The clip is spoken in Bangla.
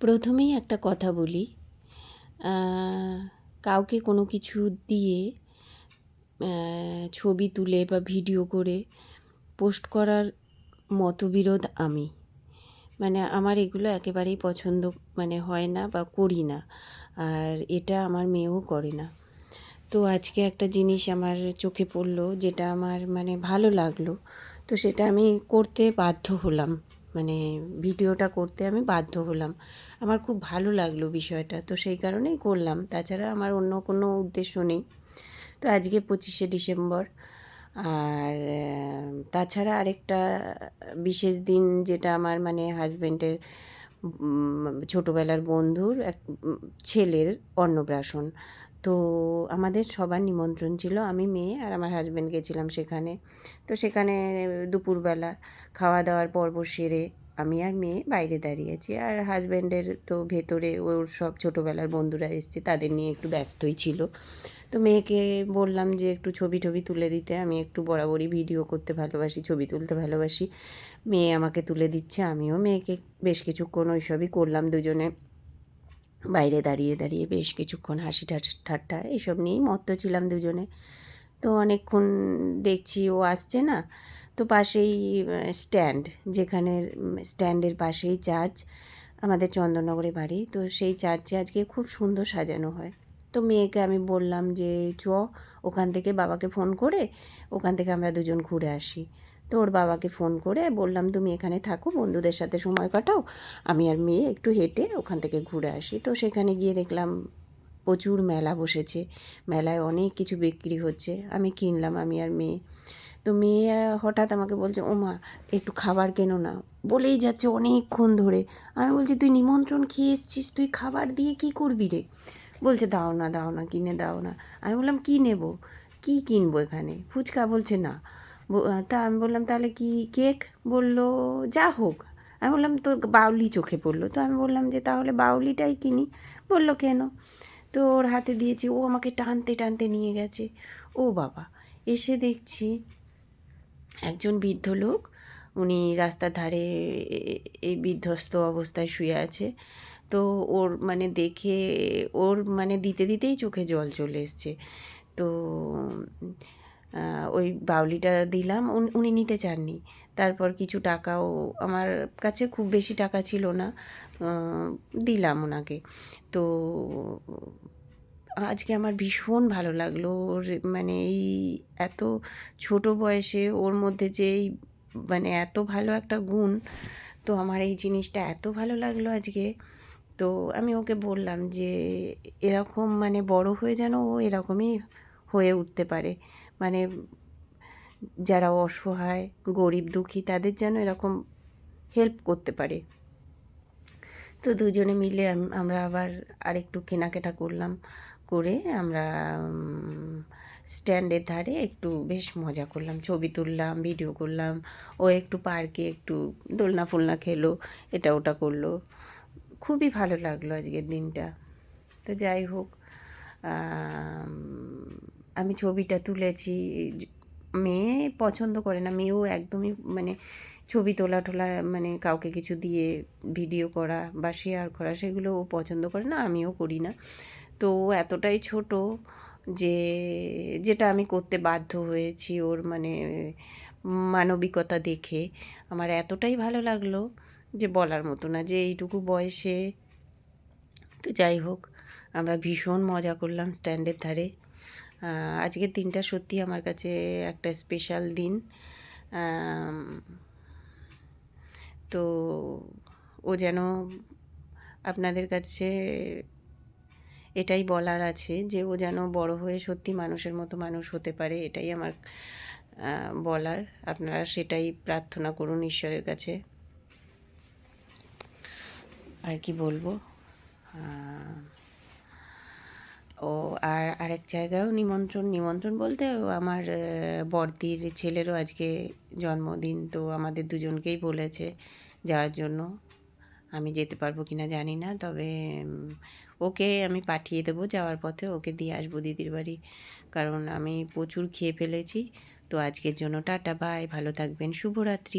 প্রথমেই একটা কথা বলি কাউকে কোনো কিছু দিয়ে ছবি তুলে বা ভিডিও করে পোস্ট করার মতবিরোধ আমি। মানে আমার এগুলো একেবারেই পছন্দ মানে হয় না বা করি না, আর এটা আমার মেয়েও করে না। তো আজকে একটা জিনিস আমার চোখে পড়ল যেটা আমার মানে ভালো লাগল, তো সেটা আমি করতে বাধ্য হলাম। মানে ভিডিওটা করতে আমি বাধ্য হলাম। আমার খুব ভালো লাগল বিষয়টা, তো সেই কারণেই করলাম। তাছাড়া আমার অন্য কোনো উদ্দেশ্য নেই। তো আজকে পঁচিশে ডিসেম্বর, আর তাছাড়া আরেকটা বিশেষ দিন যেটা আমার মানে হাজব্যান্ডের ছোটোবেলার বন্ধুর এক ছেলের অন্নপ্রাশন। তো আমাদের সবার নিমন্ত্রণ ছিল, আমি, মেয়ে আর আমার হাজব্যান্ড গেছিলাম সেখানে। তো সেখানে দুপুরবেলা খাওয়া দাওয়ার পর্ব সেরে আমি আর মেয়ে বাইরে দাঁড়িয়েছি। আর হাজব্যান্ডের তো ভেতরে ওর সব ছোটোবেলার বন্ধুরা এসছে, তাদের নিয়ে একটু ব্যস্তই ছিল। তো মেয়েকে বললাম যে একটু ছবি টবি তুলে দিতে, আমি একটু বরাবরই ভিডিও করতে ভালোবাসি, ছবি তুলতে ভালোবাসি। মেয়ে আমাকে তুলে দিচ্ছে, আমিও মেয়েকে বেশ কিছুক্ষণ ওইসবই করলাম দুজনে। বাইরে দাঁড়িয়ে দাঁড়িয়ে বেশ কিছুক্ষণ হাসি ঠাট্টা এইসব নিয়েই মত্ত ছিলাম দুজনে। তো অনেকক্ষণ দেখছি ও আসছে না। তো পাশেই স্ট্যান্ড যেখানে স্ট্যান্ডের পাশেই চার্চ আমাদের চন্দননগরে বাড়ি। তো সেই চার্চে আজকে খুব সুন্দর সাজানো হয়। তো মেয়েকে আমি বললাম যে, চ, ওখান থেকে বাবাকে ফোন করে, ওখান থেকে আমরা দুজন ঘুরে আসি। তো ওর বাবাকে ফোন করে বললাম, তুমি এখানে থাকো, বন্ধুদের সাথে সময় কাটাও। আমি আর মেয়ে একটু হেঁটে ওখান থেকে ঘুরে আসি। তো সেখানে গিয়ে দেখলাম, প্রচুর মেলা বসেছে। মেলায় অনেক কিছু বিক্রি হচ্ছে। আমি কিনলাম, আমি আর মেয়ে। তো মেয়ে হঠাৎ আমাকে বলছে ও মা একটু খাবার কেন না। বলেই যাচ্ছে অনেকক্ষণ ধরে। আমি বলছি, তুই নিমন্ত্রণ খেয়ে এসছিস, তুই খাবার দিয়ে কি করবি রে? বলছে, দাও না দাও না, কিনে দাও না। আমি বললাম, কী নেব? কী কিনবো এখানে? ফুচকা বলছে, না। তা আমি বললাম, তাহলে কি কেক? বলল, যা হোক। আমি বললাম তো বাউলি চোখে পড়ল। তো আমি বললাম যে, তাহলে বাউলিটাই কিনি। বলল, কেন? তো ওর হাতে দিয়েছি, ও আমাকে টানতে টানতে নিয়ে গেছে। ও বাবা, এসে দেখছি একজন বৃদ্ধ লোক, উনি রাস্তার ধারে এই বিধ্বস্ত অবস্থায় শুয়ে আছে। তো ওর মানে দেখে, ওর মানে দিতে দিতেই চোখে জল চলে এসছে। তো ওই বাউলিটা দিলাম, উন- নিতে চাননি। তারপর কিছু টাকাও আমার কাছে খুব বেশি টাকা ছিল না দিলাম ওনাকে। তো আজকে আমার ভীষণ ভালো লাগল ওর মানে এই এত ছোট বয়সে ওর মধ্যে যে এই মানে এত ভালো একটা গুণ, তো আমার এই জিনিসটা এত ভালো লাগল আজকে। তো আমি ওকে বললাম যে এরকম মানে বড় হয়ে যেন ও এরকমই হয়ে উঠতে পারে। মানে যারা অসহায়, গরিব, দুঃখী তাদের যেন এরকম হেল্প করতে পারে। তো দুজনে মিলে আম- আমরা আবার আরেকটু কেনাকাটা করলাম, করে আমরা স্ট্যান্ডের ধারে একটু বেশ মজা করলাম, ছবি তুললাম ভিডিও করলাম, ও একটু পার্কে একটু দোলনা ফোলনা খেলো, এটা ওটা করল। খুবই ভালো লাগল আজকের দিনটা। তো যাই হোক আমি ছবিটা তুলেছি মেয়ে পছন্দ করে না, মেয়েও একদমই মানে ছবি তোলা টোলা মানে কাউকে কিছু দিয়ে ভিডিও করা বা শেয়ার করা সেগুলো ও পছন্দ করে না, আমিও করি না। তো ও এতটাই ছোট যে, যেটা আমি করতে বাধ্য হয়েছি ওর মানে মানবিকতা দেখে। আমার এতটাই ভালো লাগল যে বলার মতো না, যে এইটুকু বয়সে তো যাই হোক, আমরা ভীষণ মজা করলাম স্ট্যান্ডের ধারে। আজকের দিনটা সত্যি আমার কাছে একটা স্পেশাল দিন। তো ও যেন আপনাদের কাছে এটাই বলার আছে যে, ও যেন বড় হয়ে সত্যি মানুষের মতো মানুষ হতে পারে, এটাই আমার বলার। আপনারা সেটাই প্রার্থনা করুন ঈশ্বরের কাছে। আর কি বলব? ও, আর আরেক জায়গায়ও নিমন্ত্রণ নিমন্ত্রণ বলতে আমার বড়দির ছেলেরও আজকে জন্মদিন, তো আমাদের দুজনকেই বলেছে যাওয়ার জন্য। আমি যেতে পারব কি না জানি না, তবে ওকে আমি পাঠিয়ে দেবো যাওয়ার পথে, ওকে দিয়ে আসব দিদির বাড়ি। কারণ আমি প্রচুর খেয়ে ফেলেছি, তো আজকের জন্য টাটা, বাই, ভালো থাকবেন, শুভরাত্রি।